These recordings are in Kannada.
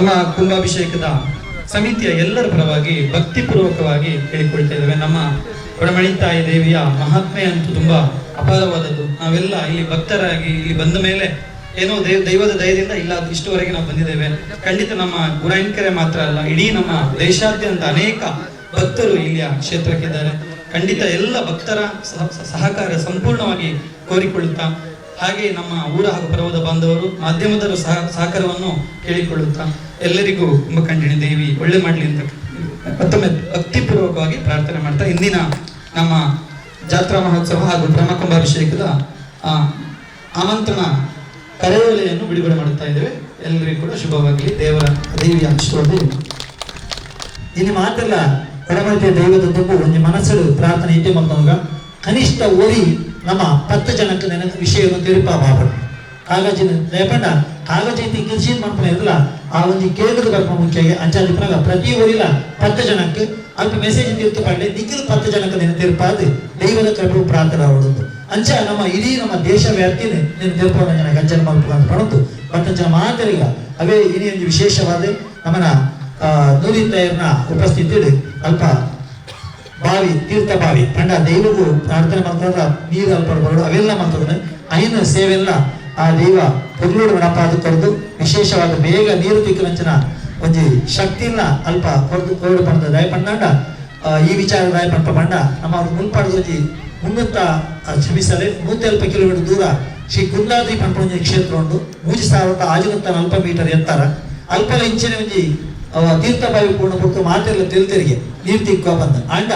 ನಮ್ಮ ಕುಂಭಾಭಿಷೇಕದ ಸಮಿತಿಯ ಎಲ್ಲರ ಪರವಾಗಿ ಭಕ್ತಿಪೂರ್ವಕವಾಗಿ ಹೇಳಿಕೊಳ್ತಾ ಇದ್ದೇವೆ. ನಮ್ಮ ಒಡಮಣಿ ತಾಯಿ ದೇವಿಯ ಮಹಾತ್ಮೆ ಅಂತೂ ತುಂಬಾ ಅಪಾರವಾದದ್ದು. ನಾವೆಲ್ಲ ಇಲ್ಲಿ ಭಕ್ತರಾಗಿ ಇಲ್ಲಿ ಬಂದ ಮೇಲೆ ಏನೋ ದೇವ್ ದೈವದ ದಯದಿಂದ ಇಲ್ಲ ಇಷ್ಟುವರೆಗೆ ನಾವು ಬಂದಿದ್ದೇವೆ. ಖಂಡಿತ ನಮ್ಮ ಗುರಾಯನ್ಕೆರೆ ಮಾತ್ರ ಅಲ್ಲ, ಇಡೀ ನಮ್ಮ ದೇಶಾದ್ಯಂತ ಅನೇಕ ಭಕ್ತರು ಇಲ್ಲಿಯ ಕ್ಷೇತ್ರಕ್ಕಿದ್ದಾರೆ. ಖಂಡಿತ ಎಲ್ಲ ಭಕ್ತರ ಸಹ- ಸಹಕಾರ ಸಂಪೂರ್ಣವಾಗಿ ಕೋರಿಕೊಳ್ಳುತ್ತಾ ಹಾಗೆ ನಮ್ಮ ಊರ ಹಾಗೂ ಪರ್ವದ ಬಾಂಧವರು ಮಾಧ್ಯಮದರು ಸಹ ಸಹಕಾರವನ್ನು ಕೇಳಿಕೊಳ್ಳುತ್ತಾ ಎಲ್ಲರಿಗೂ ಕುಂಭಕಂಡಿನಿ ದೇವಿ ಒಳ್ಳೆ ಮಾಡಲಿ ಅಂತ ಮತ್ತೊಮ್ಮೆ ಭಕ್ತಿಪೂರ್ವಕವಾಗಿ ಪ್ರಾರ್ಥನೆ ಮಾಡ್ತಾ ಇಂದಿನ ನಮ್ಮ ಜಾತ್ರಾ ಮಹೋತ್ಸವ ಹಾಗೂ ಬ್ರಹ್ಮಕುಂಭಾಭಿಷೇಕದ ಆಮಂತ್ರಣ ಕರೆಯೋಲೆಯನ್ನು ಬಿಡುಗಡೆ ಮಾಡುತ್ತಾ ಇದ್ದೇವೆ. ಎಲ್ಲರಿಗೂ ಕೂಡ ಶುಭವಾಗಲಿ. ದೇವರ ದೇವಿಯ ಆಶೀರ್ವಾದ ಇನ್ನು ಮಾತ್ರಲ್ಲ ಒಡಮಳಿಕೆ ದೈವದ ಒಂದು ಮನಸ್ಸು ಪ್ರಾರ್ಥನೆ ಇಟ್ಟೆ ಮಕ್ಕಳ ಕನಿಷ್ಠ ಓರಿ ನಮ್ಮ ಪತ್ತು ಜನಕ್ಕೆ ನೆನ ವಿಷಯವನ್ನು ತಿರುಪ ಬಾಬು. ಕಾಗಜಿನ ಲೇಪಂಡ ಕಾಗಜ ಐತಿ ಕಿಲ್ಸಿನ ಮನ್ಪನ ಇರಲ್ಲ ಆ ಒಂದು ಕೇಂದ್ರದ ಬರ್ಪ ಮುಖ್ಯ ಅಂಚಾದಿ ಪ್ರಾಗ ಪ್ರತಿ ಊರಿಲ್ಲ ಪತ್ತು ಜನಕ್ಕೆ ಅಲ್ಪ ಮೆಸೇಜ್ ತಿರ್ತು ಪಡ್ಲೆ, ನಿಖಿಲ್ ಪತ್ತು ಜನಕ್ಕೆ ನೆನೆ ತಿರುಪಾದು ದೈವದ ಕೃಪೆ ಪ್ರಾರ್ಥನೆ ಆವಡುದು ಅಂಚ ನಮ್ಮ ಇಡೀ ನಮ್ಮ ದೇಶ ವ್ಯಾಪ್ತಿನ ನೆನ ತಿರುಪವನ್ನ ಜನ ಅಂಚನ ಮಲ್ಪ ಅಂತ ಬಟ್ ಜನ ಮಾತರಿಗ ಅವೇ ಇನಿ ಒಂದು ವಿಶೇಷವಾದ ನಮ್ಮನ ನೂರಿನ ತಯಾರನ ಉಪಸ್ಥಿತಿ ಅಲ್ಪ ಬಾವಿ, ತೀರ್ಥ ಬಾವಿ, ಪಂಡ ದೈವಗೂ ಪ್ರಾರ್ಥನೆ ಮಾಡ್ತಾರ, ನೀರು ಅಲ್ಪ ಅವೆಲ್ಲ ಮಾಡ್ತದೆ ಐನ ಸೇವೆಲ್ಲ ಆ ದೈವ ಪೊರ್ಲೂಡು ಗಣಪಾದ ಕರೆದು ವಿಶೇಷವಾದ ಬೇಗ ನೀರು ತಿಕ್ಕಲಂಚನ ಒಂಜಿ ಶಕ್ತಿಯನ್ನ ಅಲ್ಪ ಕೊರದು ಕೊರಡು ಪಡೆದ ದಯಪಂಡ ಈ ವಿಚಾರ ದಯಪಂಪ ಪಂಡ ನಮ್ಮ ಅವ್ರು ಮುನ್ಪಾಡು ಒಂಜಿ ಮುನ್ನೂತ್ತ ಕ್ಷಮಿಸಲೆ ಅಲ್ಪ ಕಿಲೋಮೀಟರ್ ದೂರ ಶ್ರೀ ಕುಂದಾದ್ರಿ ಪಂಪಣ ಕ್ಷೇತ್ರ ಉಂಟು. ಮೂಜಿ ಸಾವಿರದ ಆಜಿನತ್ತ ಅಲ್ಪ ಮೀಟರ್ ಎತ್ತರ. ಅಲ್ಪಲ ಇಂಚಿನ ಒಂಜಿ ತೀರ್ಥ ಬಾವಿ ಪೂರ್ಣ ಕೊಟ್ಟು ಮಾತೆಲ್ಲ ತಿಳ್ತೆರಿಗೆ ನೀರು ತಿಕ್ಕೋ ಬಂದ. ಅಂಡ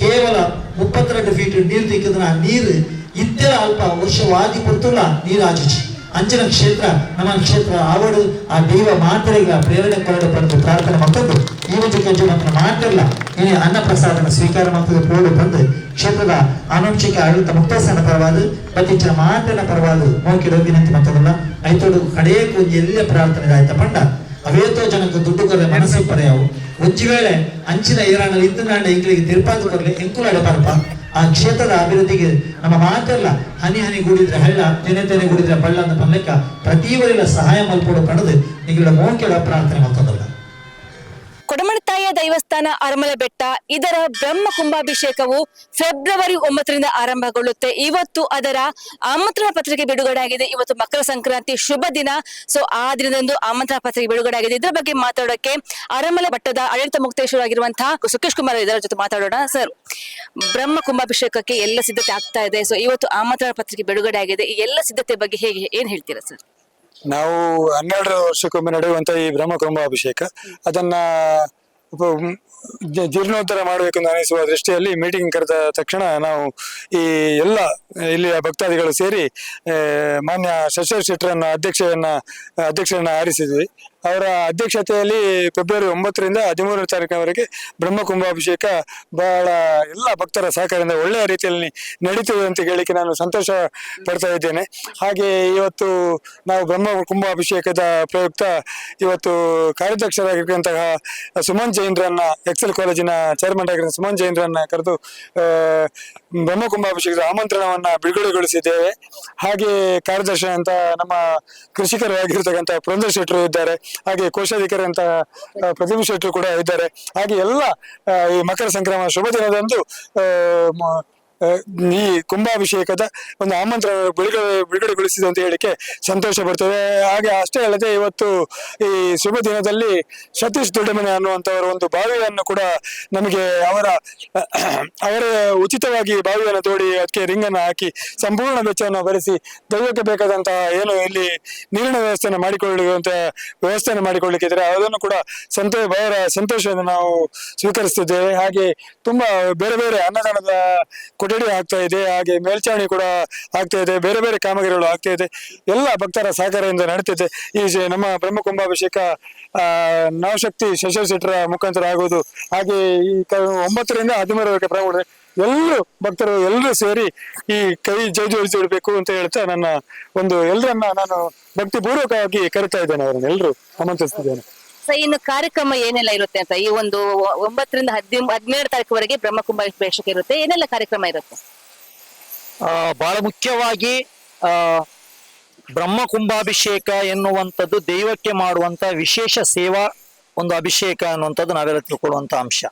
ಕೇವಲ ಮುಪ್ಪತ್ತೆರಡು ಫೀಟ್ ನೀರು ತಿಕ್ಕಿದ್ರೆ ನೀರು ಇತ್ತ ಅಲ್ಪ ವರ್ಷವಾದಿ ಕೊಡ್ತಲ್ಲ ನೀರು ಆಚುಚಿ ಅಂಚನ ಕ್ಷೇತ್ರ ನಮ್ಮ ಕ್ಷೇತ್ರ ಆವಡು ಆ ದೈವ ಮಾತ್ರೆಗಳ ಪ್ರೇರಣೆ ಕೊರಡು ಪಡೆದು ಪ್ರಾರ್ಥನೆ ಮಕ್ಕಳು ಈ ಒಂದು ಕೆಜಿ ಮಾತ್ರ ಮಾತ್ರಲ್ಲ ಏನೇ ಅನ್ನ ಸ್ವೀಕಾರ ಮಾಡ್ತದೆ ಪೋಡು ಬಂದು. ಕ್ಷೇತ್ರದ ಆನುವಂಶಿಕ ಆಡಳಿತ ಮುಕ್ತಾಸನ ಪರವಾದ ಬತ್ತಿಚ್ಚಿನ ಮಾತನ ಪರವಾದ. ಮೋಕಿಡ ವಿನಂತಿ ಮತ್ತದಲ್ಲ ಐತೋಡು ಕಡೆಯಕ್ಕೂ ಎಲ್ಲ ಪ್ರಾರ್ಥನೆ ಆಯ್ತಾ ಪಂಡ. ಅವೇತೋ ಜನಕ್ಕೆ ದುಡ್ಡು ಕೊರಲೆ ಮನಸ್ಸು ಪರೆಯವು. ಒಂಜಿ ವೇಳೆ ಅಂಚಿನ ಏರಾಣಲ್ಲಿ ಇದ್ದು ನಾಡ ಇಂಗ್ಲಿಗೆ ತಿರುಪಾದ ಕೊರಲೆ ಎಂಕುಲಾಡ ಪರಪ ಆ ಕ್ಷೇತ್ರದ ಅಭಿವೃದ್ಧಿಗೆ ನಮ್ಮ ಮಾತಲ್ಲ ಹನಿ ಹನಿ ಗೂಡಿದ್ರೆ ಹಳ್ಳ, ತೆನೆ ತೆನೆ ಗೂಡಿದ್ರೆ ಬಳ್ಳ ಅಂತ ಪಲ್ಲಕ್ಕ ಸಹಾಯ ಮಲ್ಪೋಡು ಪಡೆದು ನಿಗಳ ಮೋಕೆಡ ಪ್ರಾರ್ಥನೆ ಮತ್ತೊಂದಲ್ಲ ಕೊಡಮಣತಾಯ ದೈವಸ್ಥಾನ ಅರಮಲೆ ಬೆಟ್ಟ ಇದರ ಬ್ರಹ್ಮ ಕುಂಭಾಭಿಷೇಕವು ಫೆಬ್ರವರಿ ಒಂಬತ್ತರಿಂದ ಆರಂಭಗೊಳ್ಳುತ್ತೆ. ಇವತ್ತು ಅದರ ಆಮಂತ್ರಣ ಪತ್ರಿಕೆ ಬಿಡುಗಡೆ ಆಗಿದೆ. ಇವತ್ತು ಮಕರ ಸಂಕ್ರಾಂತಿ ಶುಭ ದಿನ. ಸೊ ಆ ದಿನದಂದು ಆಮಂತ್ರಣ ಪತ್ರಿಕೆ ಬಿಡುಗಡೆ ಆಗಿದೆ. ಇದರ ಬಗ್ಗೆ ಮಾತಾಡೋಕೆ ಅರಮಲೆ ಬೆಟ್ಟದ ಆಡಳಿತ ಮುಕ್ತೇಶ್ವರಾಗಿರುವಂತಹ ಸುಖೇಶ್ ಕುಮಾರ್ ಇದರ ಜೊತೆ ಮಾತಾಡೋಣ. ಸರ್ ಬ್ರಹ್ಮ ಕುಂಭಾಭಿಷೇಕಕ್ಕೆ ಎಲ್ಲ ಸಿದ್ಧತೆ ಆಗ್ತಾ ಇದೆ. ಸೊ ಇವತ್ತು ಆಮಂತ್ರಣ ಪತ್ರಿಕೆ ಬಿಡುಗಡೆ ಆಗಿದೆ. ಈ ಎಲ್ಲ ಸಿದ್ಧತೆ ಬಗ್ಗೆ ಹೇಗೆ, ಏನ್ ಹೇಳ್ತೀರಾ ಸರ್ ನಾವು ಹನ್ನೆರಡು ವರ್ಷಕ್ಕೊಮ್ಮೆ ನಡೆಯುವಂತ ಈ ಬ್ರಹ್ಮ ಕುಂಭಾಭಿಷೇಕ. ಅದನ್ನ ಜೀರ್ಣೋದ್ಧಾರ ಮಾಡಬೇಕೆಂದು ಅನಿಸುವ ದೃಷ್ಟಿಯಲ್ಲಿ ಮೀಟಿಂಗ್ ಕರೆದ ತಕ್ಷಣ ನಾವು ಈ ಎಲ್ಲ ಇಲ್ಲಿಯ ಭಕ್ತಾದಿಗಳು ಸೇರಿ ಮಾನ್ಯ ಶಶರ್ ಶೆಟ್ಟರನ್ನ ಅಧ್ಯಕ್ಷರನ್ನ ಅಧ್ಯಕ್ಷರನ್ನ ಆರಿಸಿದ್ವಿ. ಅವರ ಅಧ್ಯಕ್ಷತೆಯಲ್ಲಿ ಫೆಬ್ರವರಿ ಒಂಬತ್ತರಿಂದ ಹದಿಮೂರನೇ ತಾರೀಕಿನವರೆಗೆ ಬ್ರಹ್ಮಕುಂಭಾಭಿಷೇಕ ಬಹಳ ಎಲ್ಲ ಭಕ್ತರ ಸಹಕಾರದಿಂದ ಒಳ್ಳೆಯ ರೀತಿಯಲ್ಲಿ ನಡೀತದೆ ಅಂತ ಹೇಳಿಕ್ಕೆ ನಾನು ಸಂತೋಷ ಪಡ್ತಾ ಇದ್ದೇನೆ. ಹಾಗೆ ಇವತ್ತು ನಾವು ಬ್ರಹ್ಮ ಕುಂಭಾಭಿಷೇಕದ ಪ್ರಯುಕ್ತ ಇವತ್ತು ಕಾರ್ಯಾಧ್ಯಕ್ಷರಾಗಿರ್ತಕ್ಕಂತಹ ಸುಮನ್ ಜೈನ್ರನ್ನ ಎಕ್ಸೆಲ್ ಕಾಲೇಜಿನ ಚೇರ್ಮನ್ ಆಗಿರೋ ಸುಮನ್ ಜೈನ್ರನ್ನ ಕರೆದು ಆ, ಬ್ರಹ್ಮ ಕುಂಭಾಭಿಷೇಕದ ಆಮಂತ್ರಣವನ್ನ ಬಿಡುಗಡೆಗೊಳಿಸಿದ್ದೇವೆ. ಹಾಗೆ ಕಾರ್ಯದರ್ಶಿ ಅಂತ ನಮ್ಮ ಕೃಷಿಕರಾಗಿರ್ತಕ್ಕಂಥ ಪುರಂದರ್ ಶೆಟ್ಟರು ಇದ್ದಾರೆ. ಹಾಗೆ ಕೋಶಾಧಿಕಾರಿ ಅಂತ ಪ್ರತಿಭಾ ಶೆಟ್ಟರು ಕೂಡ ಇದ್ದಾರೆ. ಹಾಗೆ ಎಲ್ಲ ಈ ಮಕರ ಸಂಕ್ರಮಣ ಶುಭ ದಿನದಂದು ಈ ಕುಂಭಾಭಿಷೇಕದ ಒಂದು ಆಮಂತ್ರಣ ಬಿಡುಗಡೆ, ಬಿಡುಗಡೆಗೊಳಿಸಿದೆ ಅಂತ ಹೇಳಿಕ್ಕೆ ಸಂತೋಷ ಪಡ್ತೇವೆ ಹಾಗೆ ಅಷ್ಟೇ ಅಲ್ಲದೆ ಇವತ್ತು ಈ ಶುಭ ದಿನದಲ್ಲಿ ಸತೀಶ್ ದೊಡ್ಡಮನೆ ಅನ್ನುವಂಥವರ ಒಂದು ಬಾವಿಯನ್ನು ಕೂಡ ನಮಗೆ ಅವರ ಅವರ ಉಚಿತವಾಗಿ ಬಾವಿಯನ್ನು ತೋಡಿ ಅದಕ್ಕೆ ರಿಂಗನ್ನು ಹಾಕಿ ಸಂಪೂರ್ಣ ವೆಚ್ಚವನ್ನು ಭರಿಸಿ ದೈವಕ್ಕೆ ಬೇಕಾದಂತಹ ಏನು ಇಲ್ಲಿ ನೀರಿನ ವ್ಯವಸ್ಥೆಯನ್ನು ಮಾಡಿಕೊಳ್ಳುವಂತಹ ವ್ಯವಸ್ಥೆಯನ್ನು ಮಾಡಿಕೊಳ್ಳಿಕ್ಕಿದ್ರೆ ಅದನ್ನು ಕೂಡ ಸಂತೋಷ ಬಹಳ ಸಂತೋಷವನ್ನು ನಾವು ಸ್ವೀಕರಿಸುತ್ತಿದ್ದೇವೆ. ಹಾಗೆ ತುಂಬಾ ಬೇರೆ ಬೇರೆ ಅನ್ನದಾನದ ಕೊಠಡಿ ಆಗ್ತಾ ಇದೆ, ಹಾಗೆ ಮೇಲ್ಚಾವಣಿ ಕೂಡ ಆಗ್ತಾ ಇದೆ, ಬೇರೆ ಬೇರೆ ಕಾಮಗಾರಿಗಳು ಆಗ್ತಾ ಇದೆ. ಎಲ್ಲ ಭಕ್ತರ ಸಹಕಾರದಿಂದ ನಡೀತಿದೆ. ಈ ನಮ್ಮ ಬ್ರಹ್ಮಕುಂಭಾಭಿಷೇಕ ಆ, ನವಶಕ್ತಿ ಶಶಿ ಶೆಟ್ಟರ ಮುಖಾಂತರ ಆಗೋದು, ಹಾಗೆ ಈ ಒಂಬತ್ತರಿಂದ ಹದಿಮೂರವರೆಗೆ ಪ್ರಾರಂಭ ಎಲ್ಲರೂ ಭಕ್ತರು ಎಲ್ಲರೂ ಸೇರಿ ಈ ಕೈ ಜೈ ಜೋಡಿಸಿಡ್ಬೇಕು ಅಂತ ಹೇಳ್ತಾ ನನ್ನ ಒಂದು ಎಲ್ಲರನ್ನ ನಾನು ಭಕ್ತಿ ಪೂರ್ವಕವಾಗಿ ಕರಿತಾ ಇದ್ದೇನೆ ಅವರನ್ನ. ಎಲ್ಲರೂ ಆಮಂತ್ರಿಸ್ತಿದ್ದೇನೆ. ಇನ್ನು ಕಾರ್ಯಕ್ರಮ ಏನೆಲ್ಲ ಇರುತ್ತೆ ಅಂತ ಈ ಒಂದು ಒಂಬತ್ತರಿಂದ ಹದಿನ ಹದಿನೇಳು ತಾರೀಕುವರೆಗೆ ಬ್ರಹ್ಮಕುಂಭ ಕುಂಭಾಭಿಷೇಕ ಇರುತ್ತೆ. ಏನೆಲ್ಲ ಕಾರ್ಯಕ್ರಮ ಇರುತ್ತೆ? ಬಹಳ ಮುಖ್ಯವಾಗಿ ಆ, ಬ್ರಹ್ಮ ಕುಂಭಾಭಿಷೇಕ ಎನ್ನುವಂಥದ್ದು ದೈವಕ್ಕೆ ಮಾಡುವಂತ ವಿಶೇಷ ಸೇವಾ ಒಂದು ಅಭಿಷೇಕ ಅನ್ನುವಂಥದ್ದು ನಾವೆಲ್ಲ ತಿಳ್ಕೊಳ್ಳುವಂತ ಅಂಶ.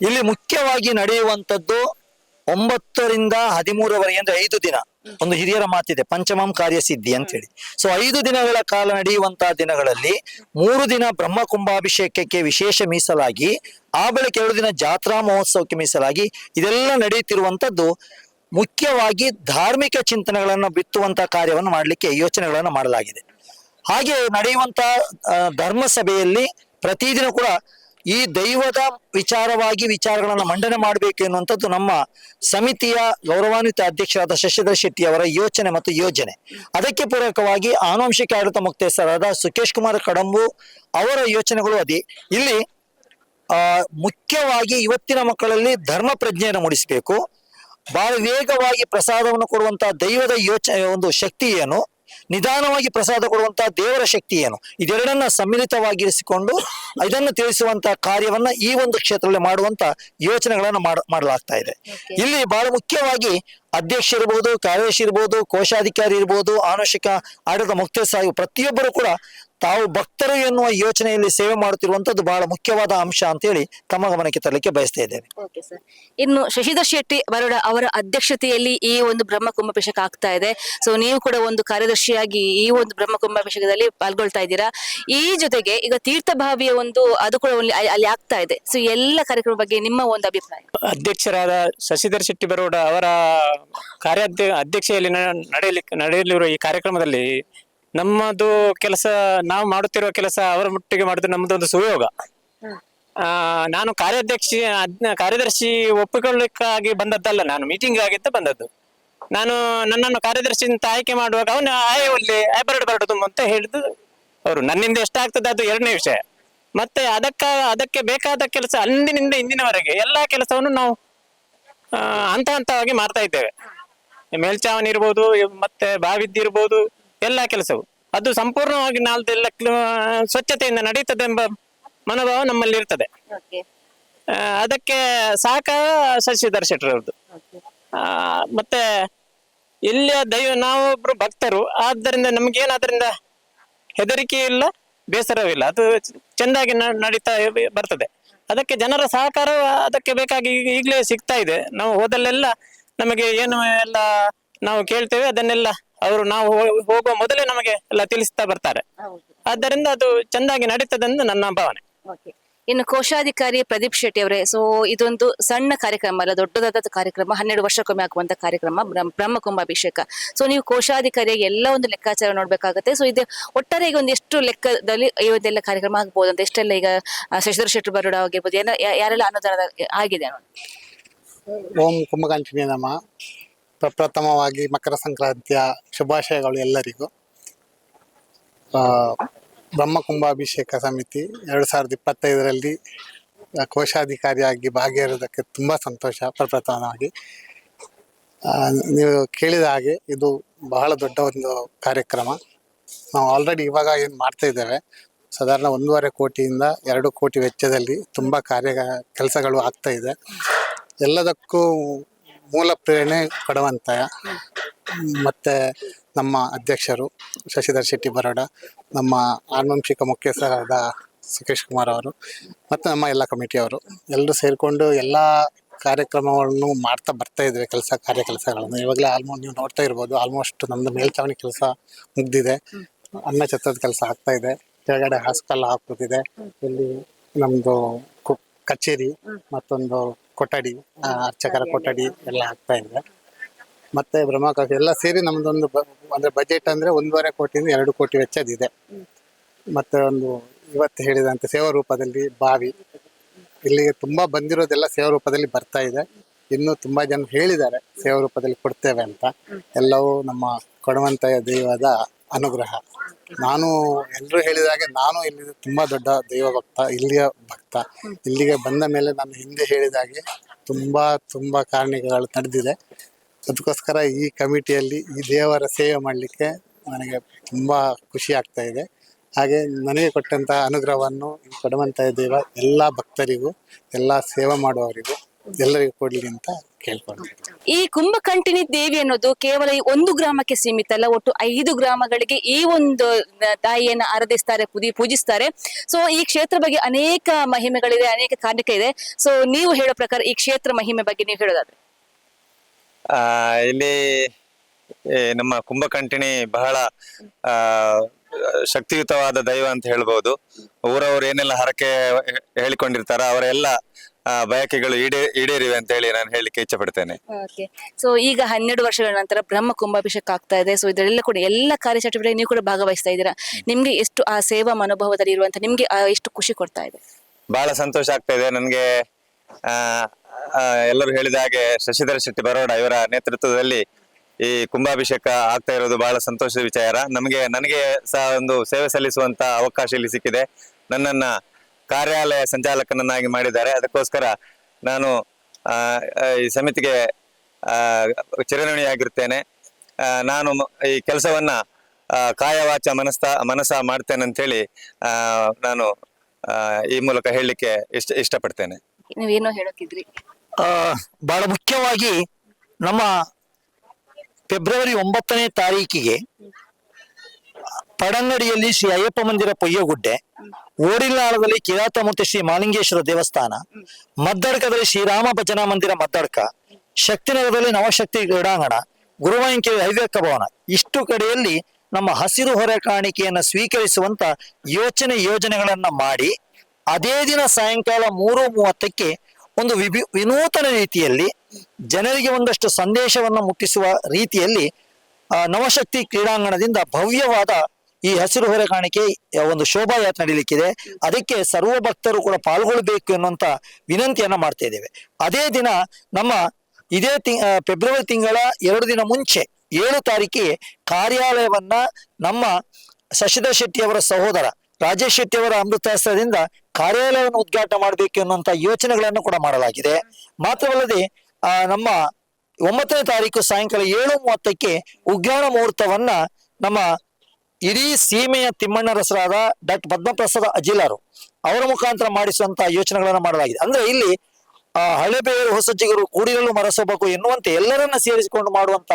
ಇಲ್ಲಿ ಮುಖ್ಯವಾಗಿ ನಡೆಯುವಂಥದ್ದು ಒಂಬತ್ತರಿಂದ ಹದಿಮೂರವರೆಗೆ ಅಂದ್ರೆ ಐದು ದಿನ. ಒಂದು ಹಿರಿಯರ ಮಾತಿದೆ ಪಂಚಮಂ ಕಾರ್ಯಸಿದ್ಧಿ ಅಂತ ಹೇಳಿ ಸೊ ಐದು ದಿನಗಳ ಕಾಲ ನಡೆಯುವಂತಹ ದಿನಗಳಲ್ಲಿ ಮೂರು ದಿನ ಬ್ರಹ್ಮ ಕುಂಭಾಭಿಷೇಕಕ್ಕೆ ವಿಶೇಷ ಮೀಸಲಾಗಿ ಆ ಬಳಿಕ ಎರಡು ದಿನ ಜಾತ್ರಾ ಮಹೋತ್ಸವಕ್ಕೆ ಮೀಸಲಾಗಿ ಇದೆಲ್ಲ ನಡೆಯುತ್ತಿರುವಂತದ್ದು ಮುಖ್ಯವಾಗಿ ಧಾರ್ಮಿಕ ಚಿಂತನೆಗಳನ್ನು ಬಿತ್ತುವಂತಹ ಕಾರ್ಯವನ್ನು ಮಾಡಲಿಕ್ಕೆ ಯೋಚನೆಗಳನ್ನು ಮಾಡಲಾಗಿದೆ. ಹಾಗೆ ನಡೆಯುವಂತಹ ಧರ್ಮಸಭೆಯಲ್ಲಿ ಧರ್ಮ ಸಭೆಯಲ್ಲಿ ಪ್ರತಿದಿನ ಕೂಡ ಈ ದೈವದ ವಿಚಾರವಾಗಿ ವಿಚಾರಗಳನ್ನು ಮಂಡನೆ ಮಾಡಬೇಕು ಎನ್ನುವಂಥದ್ದು ನಮ್ಮ ಸಮಿತಿಯ ಗೌರವಾನ್ವಿತ ಅಧ್ಯಕ್ಷರಾದ ಶಶಿಧರ್ ಶೆಟ್ಟಿ ಅವರ ಯೋಚನೆ ಮತ್ತು ಯೋಜನೆ. ಅದಕ್ಕೆ ಪೂರಕವಾಗಿ ಆನುವಂಶಿಕ ಆಡಳಿತ ಮುಕ್ತೇಸರಾದ ಸುಕೇಶ್ ಕುಮಾರ್ ಕಡಂಬು ಅವರ ಯೋಚನೆಗಳು ಅದೇ. ಇಲ್ಲಿ ಮುಖ್ಯವಾಗಿ ಇವತ್ತಿನ ಮಕ್ಕಳಲ್ಲಿ ಧರ್ಮ ಪ್ರಜ್ಞೆಯನ್ನು ಮೂಡಿಸಬೇಕು. ಬಹಳ ವೇಗವಾಗಿ ಪ್ರಸಾದವನ್ನು ಕೊಡುವಂತಹ ದೈವದ ಯೋಚನೆ ಒಂದು ಶಕ್ತಿ ಏನು? ನಿಧಾನವಾಗಿ ಪ್ರಸಾದ ಕೊಡುವಂತಹ ದೇವರ ಶಕ್ತಿ ಏನು? ಇದೆರಡನ್ನ ಸಮ್ಮಿಲಿತವಾಗಿರಿಸಿಕೊಂಡು ಇದನ್ನು ತಿಳಿಸುವಂತಹ ಕಾರ್ಯವನ್ನ ಈ ಒಂದು ಕ್ಷೇತ್ರದಲ್ಲಿ ಮಾಡುವಂತ ಯೋಚನೆಗಳನ್ನು ಮಾಡ ಮಾಡಲಾಗ್ತಾ ಇದೆ. ಇಲ್ಲಿ ಬಹಳ ಮುಖ್ಯವಾಗಿ ಅಧ್ಯಕ್ಷ ಇರ್ಬೋದು ಕಾರ್ಯದರ್ಶಿ ಇರ್ಬೋದು ಕೋಶಾಧಿಕಾರಿ ಇರ್ಬೋದು ಆನುಷಿಕ ಆಡಳಿತ ಮುಖ್ಯಸ್ಥ ಪ್ರತಿಯೊಬ್ಬರು ಕೂಡ ತಾವು ಭಕ್ತರು ಎನ್ನುವ ಯೋಚನೆಯಲ್ಲಿ ಸೇವೆ ಮಾಡುತ್ತಿರುವಂತದ್ದು ಬಹಳ ಮುಖ್ಯವಾದ ಅಂಶ ಅಂತ ಹೇಳಿ ತಮ್ಮ ಗಮನಕ್ಕೆ ತರಲಿಕ್ಕೆ ಬಯಸ್ತಾ ಇದ್ದೇನೆ. Okay sir. ಇನ್ನು ಶಶಿಧರ್ ಶೆಟ್ಟಿ ಬರೋಡ ಅವರ ಅಧ್ಯಕ್ಷತೆಯಲ್ಲಿ ಈ ಒಂದು ಬ್ರಹ್ಮ ಕುಂಭಾಭಿಷೇಕ ಆಗ್ತಾ ಇದೆ. ಸೊ ನೀವು ಕೂಡ ಒಂದು ಕಾರ್ಯದರ್ಶಿಯಾಗಿ ಈ ಒಂದು ಬ್ರಹ್ಮ ಕುಂಭಾಭಿಷೇಕದಲ್ಲಿ ಪಾಲ್ಗೊಳ್ತಾ ಇದ್ದೀರಾ? ಈ ಜೊತೆಗೆ ಈಗ ತೀರ್ಥಭಾವಿಯ ಒಂದು ಅದು ಕೂಡ ಅಲ್ಲಿ ಅಲ್ಲಿ ಆಗ್ತಾ ಇದೆ. ಸೊ ಎಲ್ಲ ಕಾರ್ಯಕ್ರಮ ಬಗ್ಗೆ ನಿಮ್ಮ ಒಂದು ಅಭಿಪ್ರಾಯ? ಅಧ್ಯಕ್ಷರಾದ ಶಶಿಧರ್ ಶೆಟ್ಟಿ ಬರೋಡ ಅವರ ಕಾರ್ಯ ಅಧ್ಯಕ್ಷೆಯಲ್ಲಿ ನಡೆಯಲಿಕ್ಕೆ ನಡೆಯಲಿರುವ ಈ ಕಾರ್ಯಕ್ರಮದಲ್ಲಿ ನಮ್ಮದು ಕೆಲಸ ನಾವು ಮಾಡುತ್ತಿರುವ ಕೆಲಸ ಅವರ ಮುಟ್ಟಿಗೆ ಮಾಡುದು ನಮ್ಮದು ಒಂದು ಸುಯೋಗ. ಆ, ನಾನು ಕಾರ್ಯಾಧ್ಯಕ್ಷಿ ಅದ್ನ- ಕಾರ್ಯದರ್ಶಿ ಒಪ್ಪಿಕೊಳ್ಳಿಕ್ಕಾಗಿ ಬಂದದ್ದಲ್ಲ ನಾನು ಮೀಟಿಂಗ್ ಆಗಿದ್ದ ಬಂದದ್ದು. ನಾನು ನನ್ನನ್ನು ಕಾರ್ಯದರ್ಶಿ ಅಂತ ಆಯ್ಕೆ ಮಾಡುವಾಗ ಅವನು ಆಯ್ ಒಲ್ಲಿ ಬರಡು ಬರಡು ತುಂಬ ಅಂತ ಹೇಳಿದ್ದು ಅವರು. ನನ್ನಿಂದ ಎಷ್ಟಾಗ್ತದೆ ಅದು ಎರಡನೇ ವಿಷಯ. ಮತ್ತೆ ಅದಕ್ಕ ಅದಕ್ಕೆ ಬೇಕಾದ ಕೆಲಸ ಅಂದಿನಿಂದ ಇಂದಿನವರೆಗೆ ಎಲ್ಲಾ ಕೆಲಸವನ್ನು ನಾವು ಹಂತ ಹಂತವಾಗಿ ಮಾಡ್ತಾ ಇದ್ದೇವೆ. ಮೇಲ್ಚಾವಣಿ ಇರ್ಬೋದು ಮತ್ತೆ ಬಾವಿದ್ದಿರ್ಬೋದು ಎಲ್ಲ ಕೆಲಸವು. ಅದು ಸಂಪೂರ್ಣವಾಗಿ ನಾಲ್ದೆಲ್ಲ ಸ್ವಚ್ಛತೆಯಿಂದ ನಡೀತದೆ ಎಂಬ ಮನೋಭಾವ ನಮ್ಮಲ್ಲಿ ಇರ್ತದೆ. ಆ, ಅದಕ್ಕೆ ಸಾಕ ಶಶಿಧರ್ ಶೆಟ್ಟರ್ ಅವ್ರದ್ದು ಆ, ಮತ್ತೆ ಇಲ್ಲಿಯ ದೈವ ನಾವೊಬ್ರು ಭಕ್ತರು ಆದ್ದರಿಂದ ನಮ್ಗೆ ಅದರಿಂದ ಹೆದರಿಕೆ ಇಲ್ಲ ಬೇಸರವಿಲ್ಲ. ಅದು ಚೆಂದಾಗಿ ನ- ನಡೀತಾ ಬರ್ತದೆ. ಅದಕ್ಕೆ ಜನರ ಸಹಕಾರ ಅದಕ್ಕೆ ಬೇಕಾಗಿ ಈಗ- ಈಗಲೇ ಸಿಗ್ತಾ ಇದೆ. ನಾವು ಹೋದಲ್ಲೆಲ್ಲ ನಮಗೆ ಏನು ಎಲ್ಲ ನಾವು ಕೇಳ್ತೇವೆ ಅದನ್ನೆಲ್ಲ ಅವರು ನಾವು ಹೋಗುವ ಮೊದಲೇ ನಮಗೆ ಎಲ್ಲ ತಿಳಿಸ್ತಾ ಬರ್ತಾರೆ. ಆದ್ದರಿಂದ ಅದು ಚೆಂದಾಗಿ ನಡೀತದೆ ಎಂದು ನನ್ನ ಭಾವನೆ. ಇನ್ನು ಕೋಶಾಧಿಕಾರಿ ಪ್ರದೀಪ್ ಶೆಟ್ಟಿ ಅವರೇ ಸೊ ಇದೊಂದು ಸಣ್ಣ ಕಾರ್ಯಕ್ರಮ ಅಲ್ಲ ದೊಡ್ಡದಾದ ಕಾರ್ಯಕ್ರಮ ಹನ್ನೆರಡು ವರ್ಷಕ್ಕೊಮ್ಮೆ ಆಗುವಂತ ಕಾರ್ಯಕ್ರಮ ಬ್ರಹ್ಮ ಬ್ರಹ್ಮ ಕುಂಭಾಭಿಷೇಕ. ಸೊ ನೀವು ಕೋಶಾಧಿಕಾರಿಯಾಗಿ ಎಲ್ಲ ಒಂದು ಲೆಕ್ಕಾಚಾರ ನೋಡ್ಬೇಕಾಗತ್ತೆ. ಸೊ ಇದು ಒಟ್ಟಾರೆ ಈಗ ಒಂದು ಎಷ್ಟು ಲೆಕ್ಕದಲ್ಲಿ ಇವತ್ತೆಲ್ಲ ಕಾರ್ಯಕ್ರಮ ಆಗ್ಬೋದು ಅಂತ ಎಷ್ಟೆಲ್ಲ ಈಗ ಶಶಿಧರ್ ಶೆಟ್ಟಿ ಬರೋಡ ಆಗಿರ್ಬೋದು ಏನೋ ಯಾ- ಯಾರೆಲ್ಲ ಅನುದಾನ ಆಗಿದೆ ಓಂ ಕುಂಭಕಾಂಚಿನಿ ನಮ. ಪ್ರಪ್ರಥಮವಾಗಿ ಮಕರ ಸಂಕ್ರಾಂತಿಯ ಶುಭಾಶಯಗಳು ಎಲ್ಲರಿಗೂ. ಆ, ಬ್ರಹ್ಮ ಕುಂಭಾಭಿಷೇಕ ಸಮಿತಿ ಎರಡು ಸಾವಿರದ ಇಪ್ಪತ್ತೈದರಲ್ಲಿ ಕೋಶಾಧಿಕಾರಿಯಾಗಿ ಭಾಗಿಯಾಗಿರೋದಕ್ಕೆ ತುಂಬ ಸಂತೋಷ ಪ್ರಪ್ರಥಮವಾಗಿ. ನೀವು ಕೇಳಿದ ಹಾಗೆ ಇದು ಬಹಳ ದೊಡ್ಡ ಒಂದು ಕಾರ್ಯಕ್ರಮ. ನಾವು ಆಲ್ರೆಡಿ ಇವಾಗ ಏನು ಮಾಡ್ತಾ ಇದ್ದೇವೆ ಸಾಧಾರಣ ಒಂದೂವರೆ ಕೋಟಿಯಿಂದ ಎರಡು ಕೋಟಿ ವೆಚ್ಚದಲ್ಲಿ ತುಂಬ ಕಾರ್ಯ ಕೆಲಸಗಳು ಆಗ್ತಾ ಇದೆ. ಎಲ್ಲದಕ್ಕೂ ಮೂಲ ಪ್ರೇರಣೆ ಕೊಡುವಂತ ಮತ್ತೆ ನಮ್ಮ ಅಧ್ಯಕ್ಷರು ಶಶಿಧರ್ ಶೆಟ್ಟಿ ಬರೋಡ, ನಮ್ಮ ಆನುವಂಶಿಕ ಮುಖ್ಯಸ್ಥರಾದ ಸುಖೇಶ್ ಕುಮಾರ್ ಅವರು ಮತ್ತು ನಮ್ಮ ಎಲ್ಲ ಕಮಿಟಿಯವರು ಎಲ್ಲರೂ ಸೇರಿಕೊಂಡು ಎಲ್ಲ ಕಾರ್ಯಕ್ರಮಗಳನ್ನು ಮಾಡ್ತಾ ಬರ್ತಾ ಇದ್ವಿ, ಕೆಲಸ ಕಾರ್ಯ ಕೆಲಸಗಳನ್ನು ಇವಾಗಲೇ ಆಲ್ಮೋಸ್ಟ್ ನೀವು ನೋಡ್ತಾ ಇರ್ಬೋದು ಆಲ್ಮೋಸ್ಟ್ ನಮ್ಮದು ಮೇಲ್ಚಾವಣಿ ಕೆಲಸ ಮುಗ್ದಿದೆ. ಅನ್ನ ಛತ್ರದ ಕೆಲಸ ಆಗ್ತಾ ಇದೆ, ಕೆಳಗಡೆ ಹಾಸ್ಕಲ್ ಹಾಕ್ಬಿಟ್ಟಿದೆ. ಇಲ್ಲಿ ನಮ್ಮದು ಕಚೇರಿ, ಮತ್ತೊಂದು ಕೊಠಡಿ ಆ, ಅರ್ಚಕರ ಕೊಠಡಿ ಎಲ್ಲ ಆಗ್ತಾ ಇದೆ. ಮತ್ತೆ ಬ್ರಹ್ಮಕಾಶ ಎಲ್ಲ ಸೇರಿ ನಮ್ದೊಂದು ಬ- ಅಂದ್ರೆ ಬಜೆಟ್ ಅಂದ್ರೆ ಒಂದೂವರೆ ಕೋಟಿಯಿಂದ ಎರಡು ಕೋಟಿ ವೆಚ್ಚದಿದೆ. ಮತ್ತೆ ಒಂದು ಇವತ್ತು ಹೇಳಿದಂತೆ ಸೇವಾ ರೂಪದಲ್ಲಿ ಬಾವಿ. ಇಲ್ಲಿಗೆ ತುಂಬಾ ಬಂದಿರೋದೆಲ್ಲ ಸೇವಾ ರೂಪದಲ್ಲಿ ಬರ್ತಾ ಇದೆ. ಇನ್ನು ತುಂಬಾ ಜನ ಹೇಳಿದ್ದಾರೆ ಸೇವಾ ರೂಪದಲ್ಲಿ ಕೊಡ್ತೇವೆ ಅಂತ. ಎಲ್ಲವೂ ನಮ್ಮ ಕೊಡುವಂತಹ ದೈವದ ಅನುಗ್ರಹ. ನಾನು ಎಲ್ಲರೂ ಹೇಳಿದ ಹಾಗೆ ನಾನು ಇಲ್ಲಿ ತುಂಬಾ ದೊಡ್ಡ ದೈವ ಭಕ್ತ, ಇಲ್ಲಿಯ ಭಕ್ತ. ಇಲ್ಲಿಗೆ ಬಂದ ಮೇಲೆ ನಾನು ಹಿಂದೆ ಹೇಳಿದಾಗೆ ತುಂಬಾ ತುಂಬಾ ಕಾರಣಗಳು ನಡೆದಿದೆ. ಅದಕ್ಕೋಸ್ಕರ ಈ ಕಮಿಟಿಯಲ್ಲಿ ಈ ದೇವರ ಸೇವೆ ಮಾಡಲಿಕ್ಕೆ ನನಗೆ ತುಂಬಾ ಖುಷಿ ಆಗ್ತಾ ಇದೆ. ಹಾಗೆ ನನಗೆ ಕೊಟ್ಟಂತಹ ಅನುಗ್ರಹವನ್ನು ಕೊಡುವಂತಹ ದೇವ ಎಲ್ಲ ಭಕ್ತರಿಗೂ, ಎಲ್ಲ ಸೇವೆ ಮಾಡುವವರಿಗೂ ಎಲ್ಲರಿಗೂ ಕೊಡಲಿ ಅಂತ ಕೇಳ್ಕೊಳ್ತೀನಿ ಈ ಕುಂಭಕಂಠಿನಿ ದೇವಿ ಅನ್ನೋದು ಕೇವಲ ಈ ಒಂದು ಗ್ರಾಮಕ್ಕೆ ಸೀಮಿತ ಅಲ್ಲ ಒಟ್ಟು ಐದು ಗ್ರಾಮಗಳಿಗೆ ಈ ಒಂದು ತಾಯಿಯನ್ನ ಆರಾಧಿಸ್ತಾರೆ ಪೂಜಿ ಪೂಜಿಸ್ತಾರೆ. ಸೊ ಈ ಕ್ಷೇತ್ರ ಬಗ್ಗೆ ಅನೇಕ ಮಹಿಮೆಗಳಿದೆ ಅನೇಕ ಕಾರ್ಣಿಕ ಇದೆ. ಸೊ ನೀವು ಹೇಳೋ ಪ್ರಕಾರ ಈ ಕ್ಷೇತ್ರ ಮಹಿಮೆ ಬಗ್ಗೆ ನೀವು ಹೇಳೋದಾದ್ರೆ? ಆ ಇಲ್ಲಿ ನಮ್ಮ ಕುಂಭಕಂಠಿಣಿ ಬಹಳ ಆ ಶಕ್ತಿಯುತವಾದ ದೈವ ಅಂತ ಹೇಳ್ಬೋದು. ಊರವ್ರು ಏನೆಲ್ಲ ಹರಕೆ ಹೇಳಿಕೊಂಡಿರ್ತಾರ ಅವರ ಎಲ್ಲ ಆ, ಬಯಕೆಗಳು ಈಡೇ ಈಡೇರಿವೆ ಅಂತ ಹೇಳಿ ನಾನು ಹೇಳಲಿಕ್ಕೆ ಇಚ್ಛೆ ಪಡ್ತೇನೆ ಸೊ ಈಗ ಹನ್ನೆರಡು ವರ್ಷಗಳ ನಂತರ ಬ್ರಹ್ಮ ಕುಂಭಾಭಿಷೇಕ ಆಗ್ತಾ ಇದೆ. ಸೊ ಇದರೆಲ್ಲ ಕೂಡ ಎಲ್ಲ ಕಾರ್ಯಚಟುವಟಿಕೆ ನೀವು ಕೂಡ ಭಾಗವಹಿಸ್ತಾ ಇದ್ದೀರಾ? ನಿಮ್ಗೆ ಎಷ್ಟು ಆ ಸೇವಾ ಮನೋಭಾವದಲ್ಲಿ ಇರುವಂತ ನಿಮ್ಗೆ ಎಷ್ಟು ಖುಷಿ ಕೊಡ್ತಾ ಇದೆ? ಬಹಳ ಸಂತೋಷ ಆಗ್ತಾ ಇದೆ. ನನಗೆ ಎಲ್ಲರೂ ಹೇಳಿದ ಹಾಗೆ ಶಶಿಧರ ಶೆಟ್ಟಿ ಬರೋಡ ಇವರ ನೇತೃತ್ವದಲ್ಲಿ ಈ ಕುಂಭಾಭಿಷೇಕ ಆಗ್ತಾ ಇರೋದು ಬಹಳ ಸಂತೋಷದ ವಿಚಾರ. ನಮಗೆ ನನಗೆ ಸಹ ಒಂದು ಸೇವೆ ಸಲ್ಲಿಸುವಂತ ಅವಕಾಶ ಇಲ್ಲಿ ಸಿಕ್ಕಿದೆ. ನನ್ನನ್ನ ಕಾರ್ಯಾಲಯ ಸಂಚಾಲಕನನ್ನಾಗಿ ಮಾಡಿದ್ದಾರೆ. ಅದಕ್ಕೋಸ್ಕರ ನಾನು ಈ ಸಮಿತಿಗೆ ಚಿರಋಣಿಯಾಗಿರ್ತೇನೆ. ಆ, ನಾನು ಮ- ಈ ಕೆಲಸವನ್ನ ಆ, ಕಾಯವಾಚ ಮನಸ್ತ ಮನಸ ಮಾಡ್ತೇನೆ ಅಂತೇಳಿ ಆ, ನಾನು ಆ, ಈ ಮೂಲಕ ಹೇಳಲಿಕ್ಕೆ ಇಷ್ಟ ಇಷ್ಟಪಡ್ತೇನೆ. ನೀವೇನೋ ಹೇಳುತ್ತಿದ್ರಿ ಆ, ಬಹಳ ಮುಖ್ಯವಾಗಿ ನಮ್ಮ ಫೆಬ್ರವರಿ ಒಂಬತ್ತನೇ ತಾರೀಕಿಗೆ ಪಡಂಗಡಿಯಲ್ಲಿ ಶ್ರೀ ಅಯ್ಯಪ್ಪ ಮಂದಿರ ಪೊಯ್ಯಗುಡ್ಡೆ ಓಡಿಲಾಳದಲ್ಲಿ ಕಿರಾತಮೂರ್ತಿ ಶ್ರೀ ಮಾಲಿಂಗೇಶ್ವರ ದೇವಸ್ಥಾನ, ಮದ್ದಡ್ಕದಲ್ಲಿ ಶ್ರೀರಾಮ ಭಜನಾ ಮಂದಿರ ಮದ್ದಡ್ಕ, ಶಕ್ತಿನಗರದಲ್ಲಿ ನವಶಕ್ತಿ ಕ್ರೀಡಾಂಗಣ ಗುರುವಾಯಂಕೇರಿ ಹವ್ಯಕ ಭವನ. ಇಷ್ಟು ಕಡೆಯಲ್ಲಿ ನಮ್ಮ ಹಸಿರು ಹೊರೆ ಕಾಣಿಕೆಯನ್ನು ಸ್ವೀಕರಿಸುವಂತ ಯೋಚನೆ ಯೋಜನೆಗಳನ್ನ ಮಾಡಿ, ಅದೇ ದಿನ ಸಾಯಂಕಾಲ ಮೂರು ಮೂವತ್ತಕ್ಕೆ ಒಂದು ವಿಭಿ, ವಿನೂತನ ರೀತಿಯಲ್ಲಿ ಜನರಿಗೆ ಒಂದಷ್ಟು ಸಂದೇಶವನ್ನು ಮುಟ್ಟಿಸುವ ರೀತಿಯಲ್ಲಿ ನವಶಕ್ತಿ ಕ್ರೀಡಾಂಗಣದಿಂದ ಭವ್ಯವಾದ ಈ ಹಸಿರು ಹೊರೆ ಕಾಣಿಕೆ ಒಂದು ಶೋಭಾಯಾತ್ರೆ ನಡೀಲಿಕ್ಕಿದೆ. ಅದಕ್ಕೆ ಸರ್ವ ಭಕ್ತರು ಕೂಡ ಪಾಲ್ಗೊಳ್ಬೇಕು ಎನ್ನುವಂತ ವಿನಂತಿಯನ್ನ ಮಾಡ್ತಾ ಇದ್ದೇವೆ. ಅದೇ ದಿನ ನಮ್ಮ ಇದೇ ತಿ ಆ, ಫೆಬ್ರವರಿ ತಿಂಗಳ ಎರಡು ದಿನ ಮುಂಚೆ ಏಳು ತಾರೀಕಿಗೆ ಕಾರ್ಯಾಲಯವನ್ನ ನಮ್ಮ ಶಶಿಧರ್ ಶೆಟ್ಟಿ ಅವರ ಸಹೋದರ ರಾಜೇಶ್ ಶೆಟ್ಟಿ ಅವರ ಅಮೃತಾಸ್ತ್ರದಿಂದ ಕಾರ್ಯಾಲಯವನ್ನು ಉದ್ಘಾಟನೆ ಮಾಡಬೇಕು ಎನ್ನುವಂತ ಯೋಚನೆಗಳನ್ನು ಕೂಡ ಮಾಡಲಾಗಿದೆ. ಮಾತ್ರವಲ್ಲದೆ ನಮ್ಮ ಒಂಬತ್ತನೇ ತಾರೀಕು ಸಾಯಂಕಾಲ ಏಳು ಮೂವತ್ತಕ್ಕೆ ಉಗ್ರಾಣ ಮುಹೂರ್ತವನ್ನ ನಮ್ಮ ಇಡೀ ಸೀಮೆಯ ತಿಮ್ಮಣ್ಣರಸರಾದ ಡಾಕ್ಟರ್ ಪದ್ಮಪ್ರಸಾದ ಅಜಿಲಾರು ಅವರ ಮುಖಾಂತರ ಮಾಡಿಸುವಂತಹ ಯೋಚನೆಗಳನ್ನು ಮಾಡಲಾಗಿದೆ. ಅಂದ್ರೆ ಇಲ್ಲಿ ಹಳೆಬೇರು ಹೊಸಜಿಗರು ಕೂಡಿರಲು ಮರಸಬೇಕು ಎನ್ನುವಂತೆ ಎಲ್ಲರನ್ನ ಸೇರಿಸಿಕೊಂಡು ಮಾಡುವಂತ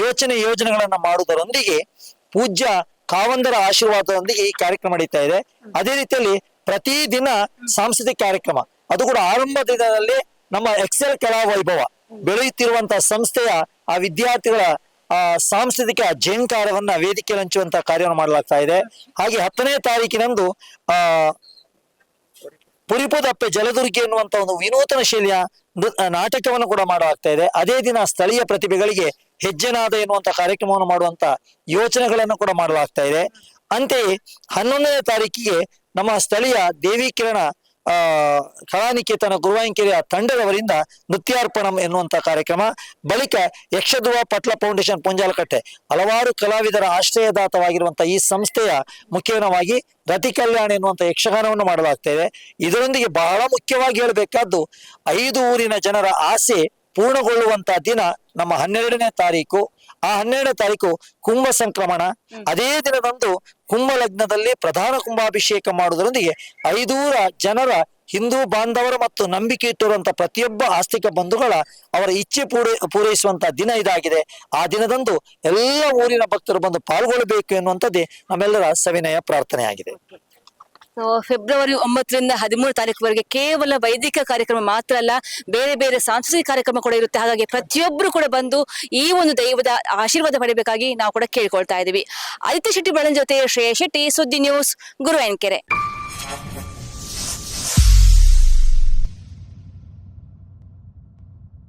ಯೋಚನೆ ಯೋಜನೆಗಳನ್ನ ಮಾಡುವುದರೊಂದಿಗೆ ಪೂಜ್ಯ ಕಾವಂದರ ಆಶೀರ್ವಾದದೊಂದಿಗೆ ಈ ಕಾರ್ಯಕ್ರಮ ನಡೀತಾ ಇದೆ. ಅದೇ ರೀತಿಯಲ್ಲಿ ಪ್ರತಿ ದಿನ ಸಾಂಸ್ಕೃತಿಕ ಕಾರ್ಯಕ್ರಮ. ಅದು ಕೂಡ ಆರಂಭ ದಿನದಲ್ಲಿ ನಮ್ಮ ಎಕ್ಸೆಲ್ ಕಲಾ ವೈಭವ ಬೆಳೆಯುತ್ತಿರುವಂತಹ ಸಂಸ್ಥೆಯ ಆ ವಿದ್ಯಾರ್ಥಿಗಳ ಆ, ಸಾಂಸ್ಕೃತಿಕ ಜೇಂಕಾರವನ್ನ ವೇದಿಕೆ ಹಂಚುವಂತ ಕಾರ್ಯವನ್ನು ಮಾಡಲಾಗ್ತಾ ಇದೆ. ಹಾಗೆ ಹತ್ತನೇ ತಾರೀಕಿನಂದು, ಆ ಪುರಿಪುದಪ್ಪೆ ಜಲದುರ್ಗಿ ಎನ್ನುವಂತ ಒಂದು ವಿನೂತನ ಶೈಲಿಯ ನಾಟಕವನ್ನು ಕೂಡ ಮಾಡಲಾಗ್ತಾ ಇದೆ. ಅದೇ ದಿನ ಸ್ಥಳೀಯ ಪ್ರತಿಭೆಗಳಿಗೆ ಹೆಜ್ಜೆನಾದ ಎನ್ನುವಂತ ಕಾರ್ಯಕ್ರಮವನ್ನು ಮಾಡುವಂತ ಯೋಚನೆಗಳನ್ನು ಕೂಡ ಮಾಡಲಾಗ್ತಾ ಇದೆ. ಅಂತೆಯೇ ಹನ್ನೊಂದನೇ ತಾರೀಕಿಗೆ ನಮ್ಮ ಸ್ಥಳೀಯ ದೇವಿ ಕಿರಣ ಆ, ಕಲಾನಿಕೇತನ ಗುರುವಾಂಕೆರೆಯ ತಂಡದವರಿಂದ ನೃತ್ಯಾರ್ಪಣಂ ಎನ್ನುವಂತ ಕಾರ್ಯಕ್ರಮ. ಬಳಿಕ ಯಕ್ಷಧ್ರುವ ಪಟ್ಲ ಫೌಂಡೇಶನ್ ಪುಂಜಾಲಕಟ್ಟೆ ಹಲವಾರು ಕಲಾವಿದರ ಆಶ್ರಯದಾತವಾಗಿರುವಂತಹ ಈ ಸಂಸ್ಥೆಯ ಮುಖೇನವಾಗಿ ರತಿ ಕಲ್ಯಾಣ ಎನ್ನುವಂಥ ಯಕ್ಷಗಾನವನ್ನು ಮಾಡಲಾಗ್ತೇವೆ. ಇದರೊಂದಿಗೆ ಬಹಳ ಮುಖ್ಯವಾಗಿ ಹೇಳಬೇಕಾದ್ದು ಐದು ಊರಿನ ಜನರ ಆಸೆ ಪೂರ್ಣಗೊಳ್ಳುವಂತ ದಿನ ನಮ್ಮ ಹನ್ನೆರಡನೇ ತಾರೀಕು. ಆ ಹನ್ನೆರಡನೇ ತಾರೀಕು ಕುಂಭ ಸಂಕ್ರಮಣ. ಅದೇ ದಿನದಂದು ಕುಂಭ ಲಗ್ನದಲ್ಲಿ ಪ್ರಧಾನ ಕುಂಭಾಭಿಷೇಕ ಮಾಡುವುದರೊಂದಿಗೆ ಐದೂರ ಜನರ ಹಿಂದೂ ಬಾಂಧವರು ಮತ್ತು ನಂಬಿಕೆ ಇಟ್ಟಿರುವಂತ ಪ್ರತಿಯೊಬ್ಬ ಆಸ್ತಿಕ ಬಂಧುಗಳ ಅವರ ಇಚ್ಛೆ ಪೂರೈ ಪೂರೈಸುವಂತ ದಿನ ಇದಾಗಿದೆ. ಆ ದಿನದಂದು ಎಲ್ಲ ಊರಿನ ಭಕ್ತರು ಬಂದು ಪಾಲ್ಗೊಳ್ಳಬೇಕು ಎನ್ನುವಂಥದ್ದೇ ನಮ್ಮೆಲ್ಲರ ಸವಿನಯ ಪ್ರಾರ್ಥನೆ ಆಗಿದೆ ಸೊ ಫೆಬ್ರವರಿ ಒಂಬತ್ತರಿಂದ ಹದಿಮೂರು ತಾರೀಕುವರೆಗೆ ಕೇವಲ ವೈದಿಕ ಕಾರ್ಯಕ್ರಮ ಮಾತ್ರ ಅಲ್ಲ, ಬೇರೆ ಬೇರೆ ಸಾಂಸ್ಕೃತಿಕ ಕಾರ್ಯಕ್ರಮ ಕೂಡ ಇರುತ್ತೆ. ಹಾಗಾಗಿ ಪ್ರತಿಯೊಬ್ಬರು ಕೂಡ ಬಂದು ಈ ಒಂದು ದೈವದ ಆಶೀರ್ವಾದ ಪಡೆಯಬೇಕಾಗಿ ನಾವು ಕೂಡ ಕೇಳ್ಕೊಳ್ತಾ ಇದ್ದೀವಿ. ಆದಿತ್ಯ ಶೆಟ್ಟಿ ಬೆಳನ್ ಜೊತೆ ಶ್ರೇಯ ಶೆಟ್ಟಿ, ಸುದ್ದಿ ನ್ಯೂಸ್ ಗುರು ಎನ್ಕೆರೆ